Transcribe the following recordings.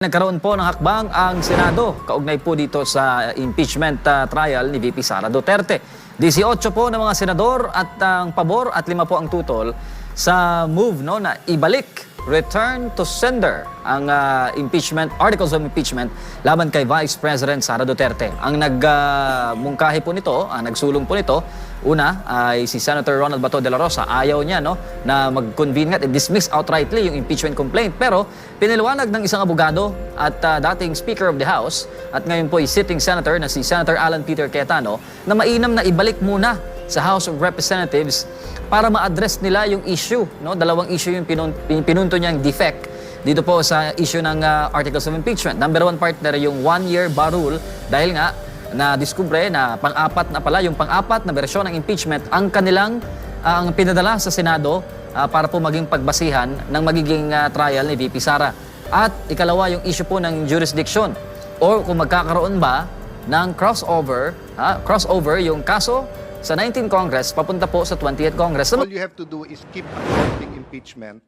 Nagkaroon po ng hakbang ang Senado kaugnay po dito sa impeachment uh, trial ni VP Sara Duterte. 18 po ng mga senador at ang pabor at lima po ang tutol sa move no na ibalik return to sender ang uh, impeachment articles of impeachment laban kay Vice President Sara Duterte. Ang nagmungkahi po nito, ang nagsulong po nito, una ay si Senator Ronald Bato de la Rosa. Ayaw niya no na mag-convene at dismiss outrightly yung impeachment complaint pero piniliwanag ng isang abogado at uh, dating Speaker of the House at ngayon po ay sitting senator na si Senator Alan Peter Cayetano na mainam na ibalik muna sa House of Representatives para ma-address nila yung issue. No? Dalawang issue yung pinun- pin- pinunto niyang defect dito po sa issue ng uh, Articles of Impeachment. Number one partner yung one-year bar rule dahil nga na diskubre na pang-apat na pala, yung pang-apat na bersyon ng impeachment ang kanilang uh, ang pinadala sa Senado uh, para po maging pagbasihan ng magiging uh, trial ni VP Sara. At ikalawa yung issue po ng jurisdiction or kung magkakaroon ba ng crossover, ha, crossover yung kaso sa 19th Congress papunta po sa 20th Congress. All you have to do is keep accepting impeachment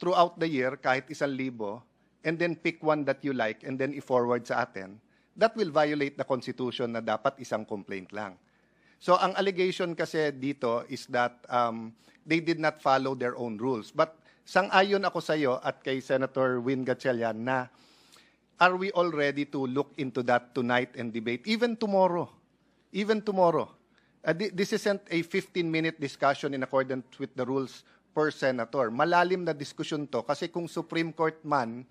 throughout the year, kahit isang libo, and then pick one that you like and then i-forward sa atin. That will violate the Constitution na dapat isang complaint lang. So ang allegation kasi dito is that um, they did not follow their own rules. But sang-ayon ako sa iyo at kay Senator Win Gatchalian na are we all ready to look into that tonight and debate, even tomorrow? Even tomorrow. Uh, thi- this isn't a 15-minute discussion in accordance with the rules per senator. Malalim na diskusyon to kasi kung Supreme Court man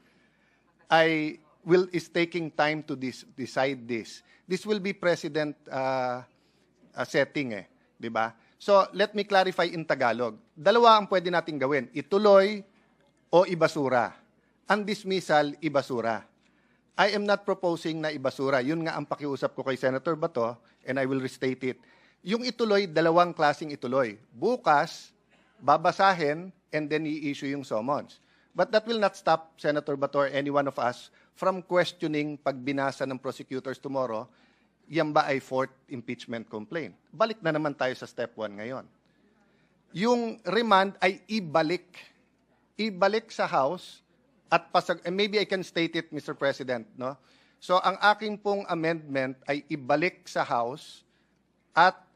ay will is taking time to dis- decide this. This will be president uh, uh, setting eh, 'di ba? So, let me clarify in Tagalog. Dalawa ang pwede nating gawin, ituloy o ibasura. Ang dismissal, ibasura. I am not proposing na ibasura. Yun nga ang pakiusap ko kay Senator Bato, and I will restate it. Yung ituloy, dalawang klasing ituloy. Bukas, babasahin, and then i-issue yung summons. But that will not stop Senator Bato or any one of us from questioning pag binasa ng prosecutors tomorrow, yan ba ay fourth impeachment complaint? Balik na naman tayo sa step one ngayon. Yung remand ay ibalik. Ibalik sa House at pasag and maybe I can state it Mr. President, no? So ang aking pong amendment ay ibalik sa House at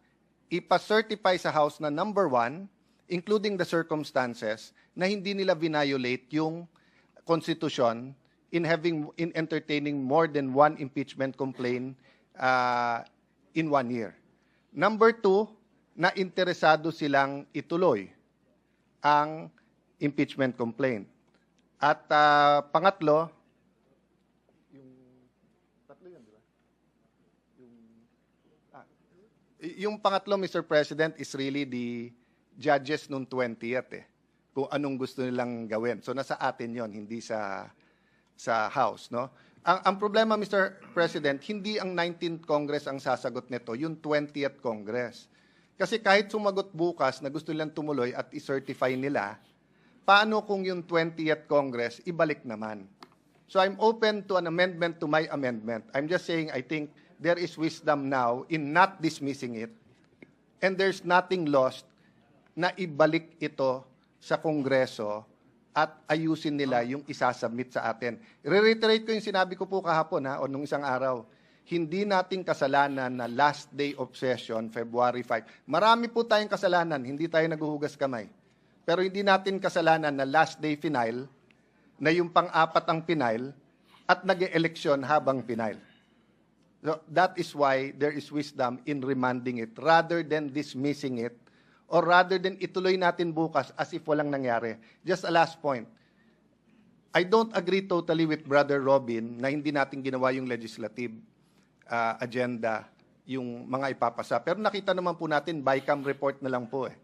ipa-certify sa House na number one, including the circumstances, na hindi nila violate yung Constitution in having in entertaining more than one impeachment complaint uh, in one year. Number two, na interesado silang ituloy ang impeachment complaint. At ah, pangatlo, yung tatlo yun, di ba? Yung, ah, y- yung pangatlo, Mr. President, is really the judges nung 20th eh. Kung anong gusto nilang gawin. So nasa atin yon hindi sa sa House, no? Ang, ang problema, Mr. President, hindi ang 19th Congress ang sasagot nito, yung 20th Congress. Kasi kahit sumagot bukas na gusto nilang tumuloy at i-certify nila, paano kung yung 20th Congress ibalik naman? So I'm open to an amendment to my amendment. I'm just saying I think there is wisdom now in not dismissing it and there's nothing lost na ibalik ito sa Kongreso at ayusin nila yung isasubmit sa atin. Re-reiterate ko yung sinabi ko po kahapon ha, o nung isang araw. Hindi nating kasalanan na last day of session, February 5. Marami po tayong kasalanan, hindi tayo naguhugas kamay. Pero hindi natin kasalanan na last day final, na yung pang-apat ang final, at nag-eleksyon habang final. So that is why there is wisdom in remanding it rather than dismissing it or rather than ituloy natin bukas as if walang nangyari. Just a last point. I don't agree totally with Brother Robin na hindi natin ginawa yung legislative uh, agenda, yung mga ipapasa. Pero nakita naman po natin, BICAM report na lang po eh.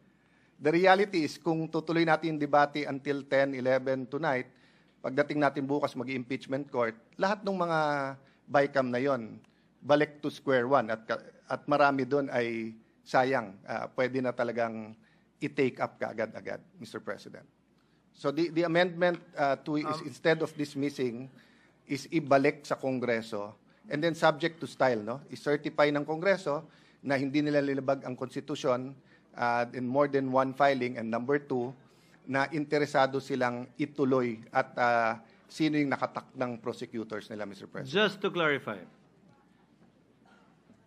The reality is, kung tutuloy natin yung debate until 10, 11 tonight, pagdating natin bukas mag-impeachment court, lahat ng mga BICAM na yon balik to square one at, at marami doon ay sayang. Ah, pwede na talagang i-take up kaagad-agad, Mr. President. So the, the amendment uh, to is instead of dismissing is ibalik sa Kongreso and then subject to style, no? I-certify ng Kongreso na hindi nila nilabag ang konstitusyon uh, in more than one filing and number two, na interesado silang ituloy at uh, sino yung nakatakdang prosecutors nila, Mr. President. Just to clarify,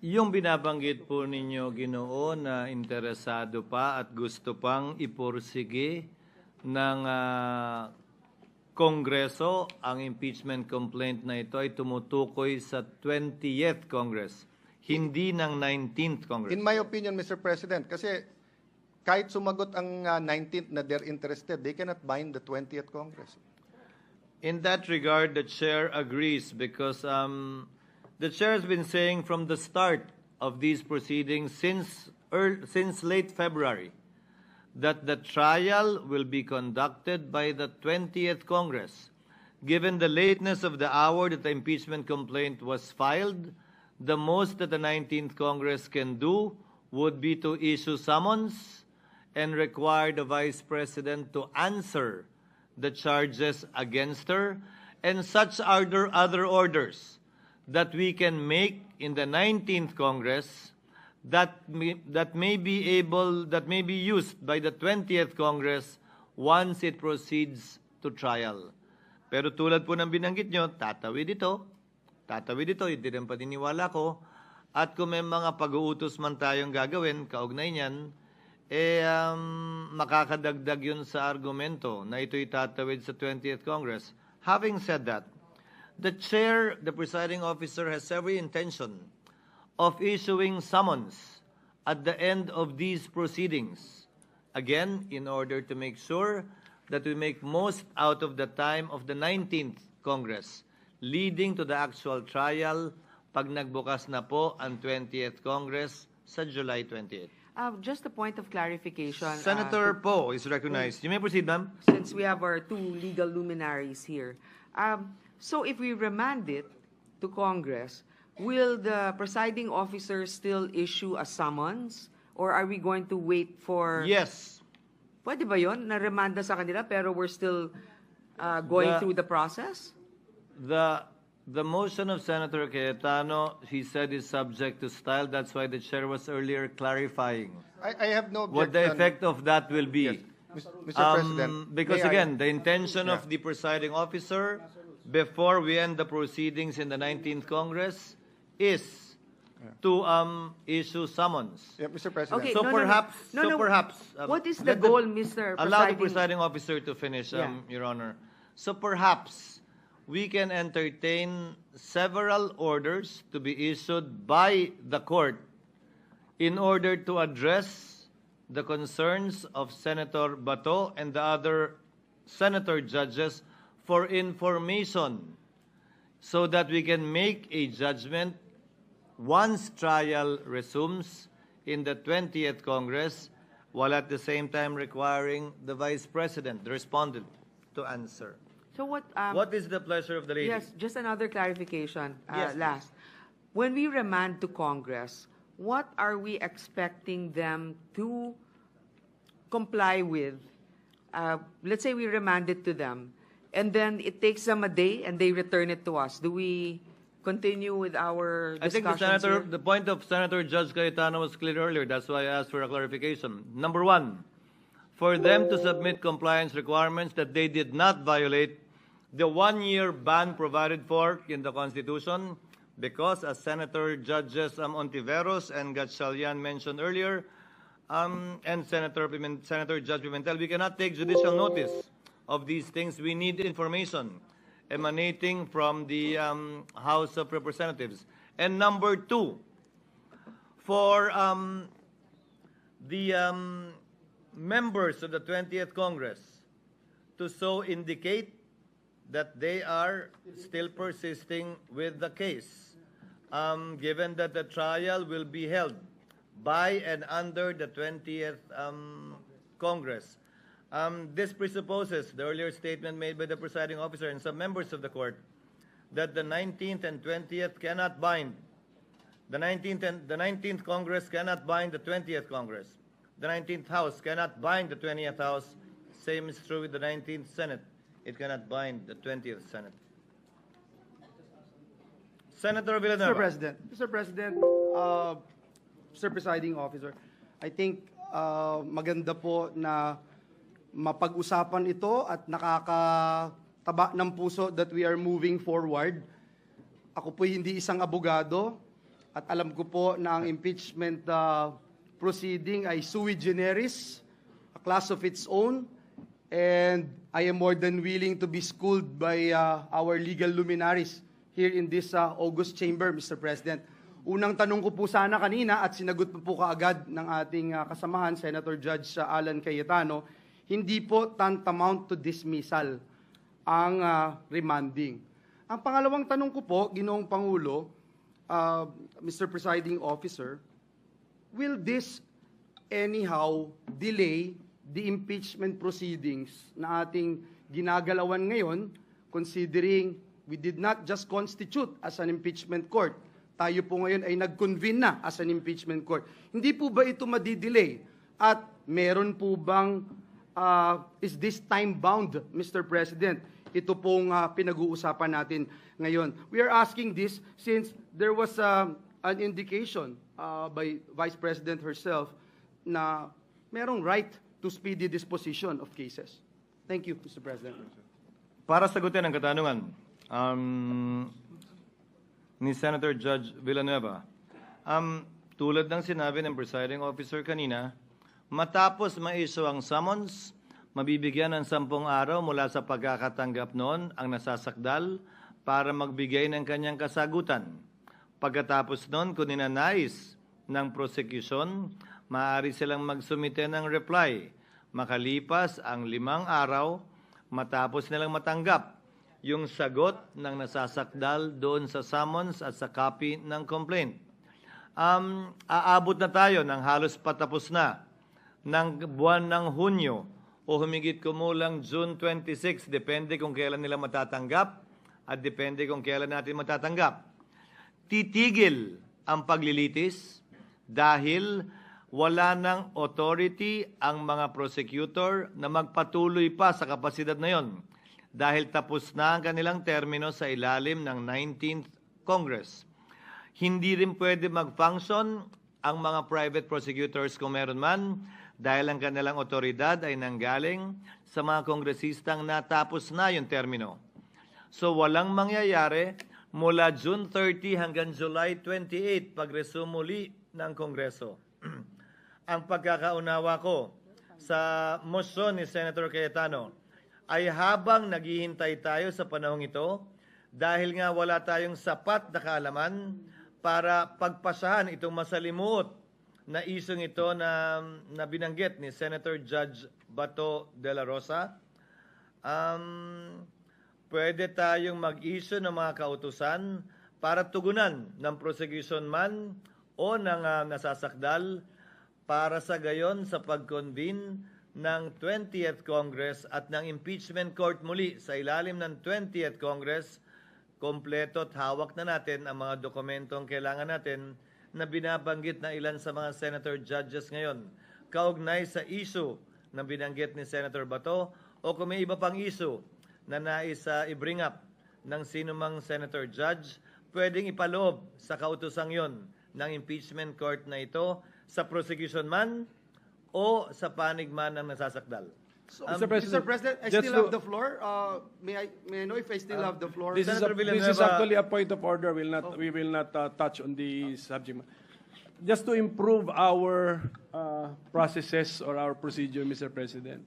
yung binabanggit po ninyo, Ginoo, na interesado pa at gusto pang ipursige ng ah, Kongreso ang impeachment complaint na ito ay tumutukoy sa 20th Congress, hindi ng 19th Congress. In my opinion, Mr. President, kasi kahit sumagot ang uh, 19th na they're interested, they cannot bind the 20th Congress. In that regard, the chair agrees because um, the chair has been saying from the start of these proceedings since earl since late February that the trial will be conducted by the 20th Congress. Given the lateness of the hour that the impeachment complaint was filed, the most that the 19th Congress can do would be to issue summons and require the Vice President to answer the charges against her, and such are other orders that we can make in the 19th Congress that may, that may be able that may be used by the 20th Congress once it proceeds to trial. Pero tulad po ng binanggit nyo, tatawid ito, tatawid ito, hindi rin paniniwala ko, at kung may mga pag-uutos man tayong gagawin, kaugnay niyan, eh, um, makakadagdag yun sa argumento na ito'y tatawid sa 20th Congress. Having said that, the chair, the presiding officer, has every intention of issuing summons at the end of these proceedings. Again, in order to make sure that we make most out of the time of the 19th Congress, leading to the actual trial pag nagbukas na po ang 20th Congress sa July 28th. Uh, Just a point of clarification. uh, Senator Poe is recognized. You may proceed, ma'am. Since we have our two legal luminaries here. Um, So if we remand it to Congress, will the presiding officer still issue a summons? Or are we going to wait for? Yes. Pwede ba yun? Na-remanda sa kanila pero we're still uh, going The- through the process? The the motion of Senator Cayetano, he said, is subject to style. That's why the chair was earlier clarifying I, I have no what the objection. effect of that will be. Yes. Mr. Um, President. Because may I- again, the intention Yeah. of the presiding officer before we end the proceedings in the 19th Congress is to um, issue summons. Yeah, Mr. President. Okay, So no, no, no. perhaps, No, so no. perhaps. um, What is the let goal, Mr. Allow the Presiding- presiding officer to finish, um, Yeah. Your Honor. So perhaps we can entertain several orders to be issued by the court in order to address the concerns of Senator Bato and the other senator judges for information so that we can make a judgment once trial resumes in the 20th Congress, while at the same time requiring the Vice President, the respondent, to answer. So what? um, What is the pleasure of the lady? Yes, just another clarification, uh, Yes, please. last. When we remand to Congress, what are we expecting them to comply with? Uh, Let's say we remand it to them, and then it takes them a day and they return it to us. Do we continue with our I think the senator, here? the point of Senator Judge Cayetano was clear earlier. That's why I asked for a clarification. Number one, for them to submit compliance requirements that they did not violate the one-year ban provided for in the Constitution, because as Senator Judges um, Ontiveros and Gatchalian mentioned earlier, um, and Senator, Senator Judge Pimentel, we cannot take judicial notice of these things. We need information emanating from the um, House of Representatives. And number two, for um, the um, members of the 20th Congress to so indicate that they are still persisting with the case, um, given that the trial will be held by and under the 20th um, Congress. Um, this presupposes the earlier statement made by the presiding officer and some members of the court that the 19th and 20th cannot bind. The 19th and the 19th Congress cannot bind the 20th Congress. The 19th House cannot bind the 20th House. Same is true with the 19th Senate. It cannot bind the 20th Senate. Senator Villanueva. Mr. President, Mr. President, uh, Mr. Presiding Officer, I think uh, maganda po na mapag-usapan ito at nakaka taba ng puso that we are moving forward. Ako po hindi isang abogado at alam ko po na ang impeachment uh, proceeding ay sui generis, a class of its own, and I am more than willing to be schooled by uh, our legal luminaries here in this uh, August chamber, Mr. President. Unang tanong ko po sana kanina at sinagot po po kaagad ng ating uh, kasamahan, Senator Judge uh, Alan Cayetano, hindi po tantamount to dismissal ang uh, remanding. Ang pangalawang tanong ko po, Ginoong Pangulo, uh, Mr. Presiding Officer, will this anyhow delay the impeachment proceedings na ating ginagalawan ngayon considering we did not just constitute as an impeachment court. Tayo po ngayon ay nag-convene na as an impeachment court. Hindi po ba ito madidelay? At meron po bang, uh, is this time-bound, Mr. President? Ito pong uh, pinag-uusapan natin ngayon. We are asking this since there was uh, an indication uh, by Vice President herself na merong right to speedy disposition of cases. Thank you, Mr. President. Para sagutin ang katanungan um, ni Senator Judge Villanueva, um, tulad ng sinabi ng presiding officer kanina, matapos ma-issue ang summons, mabibigyan ng sampung araw mula sa pagkakatanggap noon ang nasasakdal para magbigay ng kanyang kasagutan. Pagkatapos noon, kung ninanais ng prosecution, maaari silang magsumite ng reply. Makalipas ang limang araw, matapos nilang matanggap yung sagot ng nasasakdal doon sa summons at sa copy ng complaint. Um, aabot na tayo ng halos patapos na ng buwan ng Hunyo o humigit kumulang June 26, depende kung kailan nila matatanggap at depende kung kailan natin matatanggap titigil ang paglilitis dahil wala ng authority ang mga prosecutor na magpatuloy pa sa kapasidad na yon dahil tapos na ang kanilang termino sa ilalim ng 19th Congress. Hindi rin pwede mag-function ang mga private prosecutors kung meron man dahil ang kanilang otoridad ay nanggaling sa mga kongresistang natapos na yung termino. So walang mangyayari mula June 30 hanggang July 28 pag-resume muli ng Kongreso. Ang pagkakaunawa ko sa motion ni Senator Cayetano ay habang naghihintay tayo sa panahong ito, dahil nga wala tayong sapat na kaalaman para pagpasahan itong masalimuot na isong ito na, na binanggit ni Senator Judge Bato de la Rosa, um, pwede tayong mag-issue ng mga kautusan para tugunan ng prosecution man o ng ah, nasasakdal para sa gayon sa pag-convene ng 20th Congress at ng impeachment court muli sa ilalim ng 20th Congress, kompleto at hawak na natin ang mga dokumentong kailangan natin na binabanggit na ilan sa mga senator judges ngayon. Kaugnay sa issue na binanggit ni Senator Bato o kung may iba pang issue na nais uh, i-bring up ng sino mang senator judge, pwedeng ipaloob sa kautusang yon ng impeachment court na ito sa prosecution man o sa panig man ng nasasakdal. So, Um, Mr. President, President, I still have the floor. Uh, may, I, may I know if I still have the floor? This is, a, this is actually a point of order. We'll not, we will not uh, touch on the subject. ma- Just to improve our uh, processes or our procedure, Mr. President.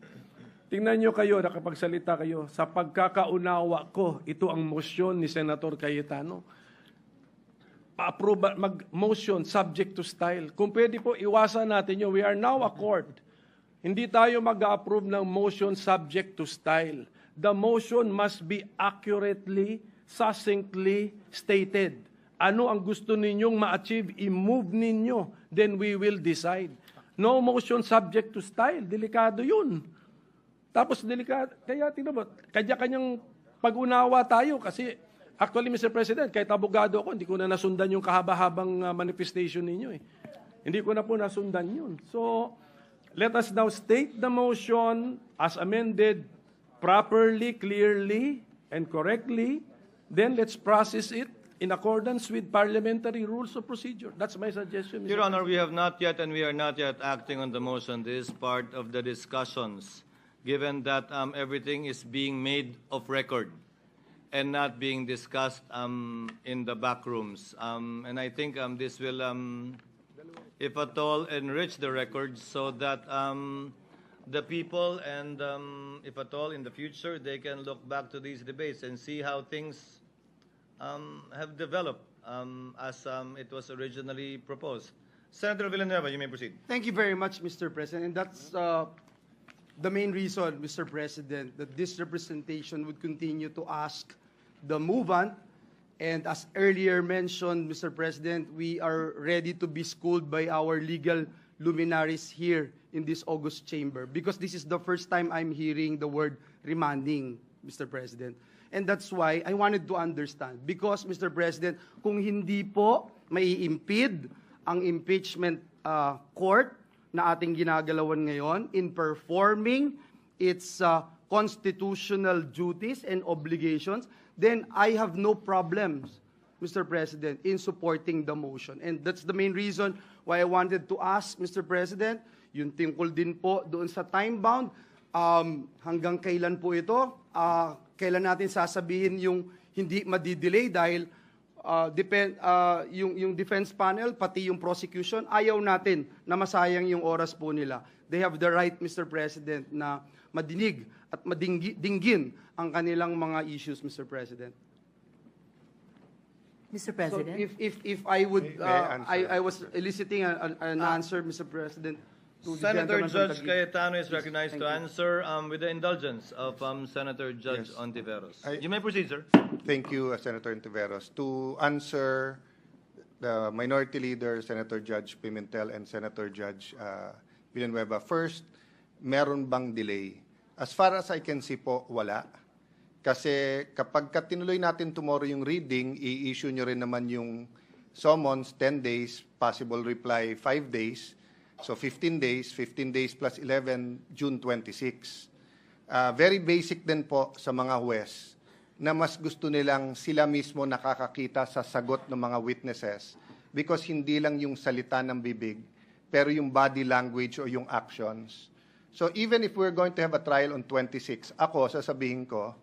Tingnan nyo kayo, nakapagsalita kayo, sa pagkakaunawa ko, ito ang motion ni Senator Cayetano. Pa-approve, mag-motion subject to style. Kung pwede po, iwasan natin yun. We are now a court. Hindi tayo mag-approve ng motion subject to style. The motion must be accurately, succinctly stated. Ano ang gusto ninyong ma-achieve, i-move ninyo, then we will decide. No motion subject to style. Delikado yun. Tapos delikado, kaya tingnan mo, kanya-kanyang pag-unawa tayo kasi actually Mr. President, kahit abogado ako, hindi ko na nasundan yung kahaba-habang uh, manifestation ninyo eh. Hindi ko na po nasundan yun. So, let us now state the motion as amended properly, clearly, and correctly. Then let's process it in accordance with parliamentary rules of procedure. That's my suggestion, Mr. Your Honor, we have not yet and we are not yet acting on the motion. This is part of the discussions given that um, everything is being made of record and not being discussed um, in the back rooms. Um, and I think um, this will, um, if at all, enrich the records so that um, the people and, um, if at all, in the future, they can look back to these debates and see how things um, have developed um, as um, it was originally proposed. Senator Villanueva, you may proceed. Thank you very much, Mr. President. And that's uh, the main reason, Mr. President, that this representation would continue to ask the movant. And as earlier mentioned, Mr. President, we are ready to be schooled by our legal luminaries here in this August chamber because this is the first time I'm hearing the word remanding, Mr. President. And that's why I wanted to understand. Because, Mr. President, kung hindi po may impede ang impeachment uh, court na ating ginagalawan ngayon in performing its uh, constitutional duties and obligations, then I have no problems, Mr. President, in supporting the motion. And that's the main reason why I wanted to ask, Mr. President, yung tungkol din po doon sa time bound, um, hanggang kailan po ito? Ah, kailan natin sasabihin yung hindi madidelay dahil uh, depend, uh, yung, yung defense panel, pati yung prosecution, ayaw natin na masayang yung oras po nila. They have the right, Mr. President, na madinig at madinggin ang kanilang mga issues, Mr. President. Mr. So President? if, if, if I would, May- may I uh? I, I was eliciting a- a- an answer, Mr. President, Senator Judge. Cayetano is recognized Thank to you. answer um, with the indulgence of um, Senator Judge Yes. Ontiveros. I- you may proceed, sir. Thank you, uh, Senator Intiveros. To answer the Minority Leader, Senator Judge Pimentel, and Senator Judge uh, Villanueva, first, meron bang delay? As far as I can see po, wala. Kasi kapag ka tinuloy natin tomorrow yung reading, i-issue nyo rin naman yung summons, 10 days, possible reply, 5 days. So 15 days, 15 days plus 11, June 26. Ah, very basic din po sa mga huwes na mas gusto nilang sila mismo nakakakita sa sagot ng mga witnesses because hindi lang yung salita ng bibig, pero yung body language o yung actions. So even if we're going to have a trial on 26, ako, sasabihin ko,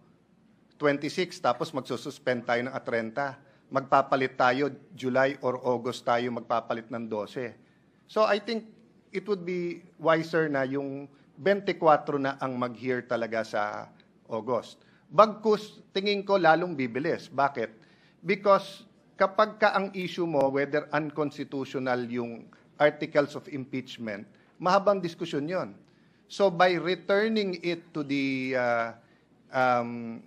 26, tapos magsususpend tayo ng 30. Magpapalit tayo, July or August tayo magpapalit ng 12. So I think it would be wiser na yung 24 na ang mag-hear talaga sa August. Bagkus, tingin ko lalong bibilis. Bakit? Because kapag ka ang issue mo, whether unconstitutional yung articles of impeachment, mahabang diskusyon yon. So by returning it to the uh, um,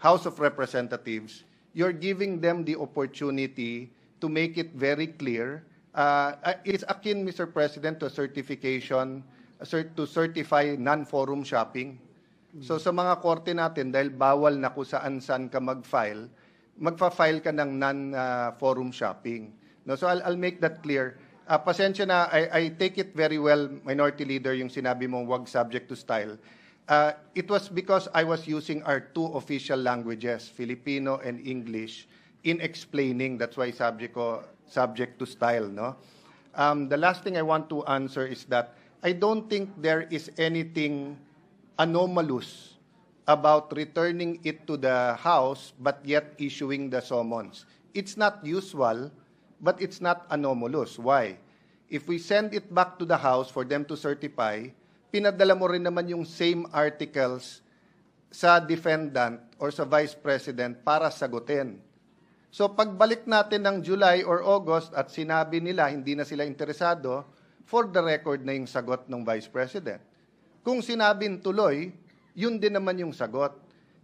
House of Representatives, you're giving them the opportunity to make it very clear. Uh, uh, it's akin, Mr. President, to certification, uh, cert- to certify non-forum shopping. So sa mga korte natin, dahil bawal na kung saan-saan ka mag-file, magfa-file ka ng non-forum shopping. No, so I'll, I'll make that clear. Uh, pasensya na, I, I take it very well, Minority Leader, yung sinabi mong wag subject to style. Uh, it was because I was using our two official languages, Filipino and English, in explaining. That's why subject ko, subject to style, no? Um, the last thing I want to answer is that I don't think there is anything anomalous about returning it to the House but yet issuing the summons. It's not usual, but it's not anomalous. Why? If we send it back to the House for them to certify, pinadala mo rin naman yung same articles sa defendant or sa vice president para sagutin. So pagbalik natin ng July or August at sinabi nila hindi na sila interesado, for the record na yung sagot ng Vice President. Kung sinabing tuloy, yun din naman yung sagot.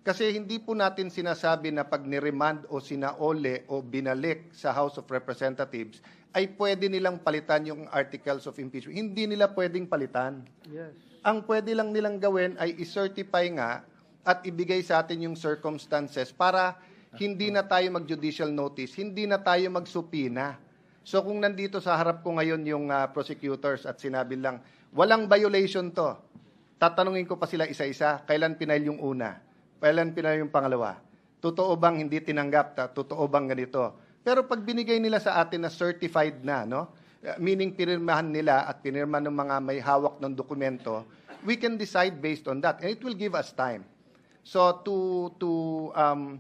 Kasi hindi po natin sinasabi na pag niremand o sinaole o binalik sa House of Representatives, ay pwede nilang palitan yung articles of impeachment. Hindi nila pwedeng palitan. Yes. Ang pwede lang nilang gawin ay i-certify nga at ibigay sa atin yung circumstances para hindi na tayo mag-judicial notice, hindi na tayo magsupina. So kung nandito sa harap ko ngayon yung ah, prosecutors at sinabi lang, walang violation to, tatanungin ko pa sila isa-isa, kailan pinail yung una, kailan pinail yung pangalawa, totoo bang hindi tinanggap, ta, totoo bang ganito. Pero pag binigay nila sa atin na certified na, no? Uh, meaning pinirmahan nila at pinirma ng mga may hawak ng dokumento, we can decide based on that, and it will give us time. So to to um,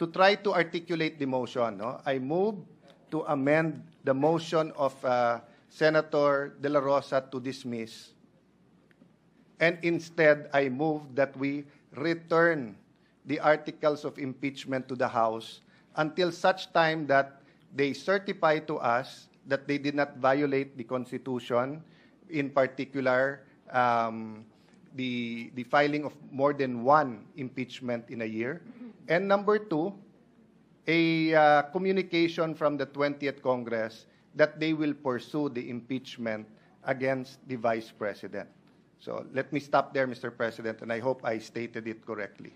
to try to articulate the motion, no, I move to amend the motion of uh, Senator De La Rosa to dismiss, and instead I move that we return the articles of impeachment to the House until such time that they certify to us that they did not violate the Constitution, in particular, um, the, the filing of more than one impeachment in a year. And number two, a uh, communication from the 20th Congress that they will pursue the impeachment against the Vice President. So let me stop there, Mr. President, and I hope I stated it correctly.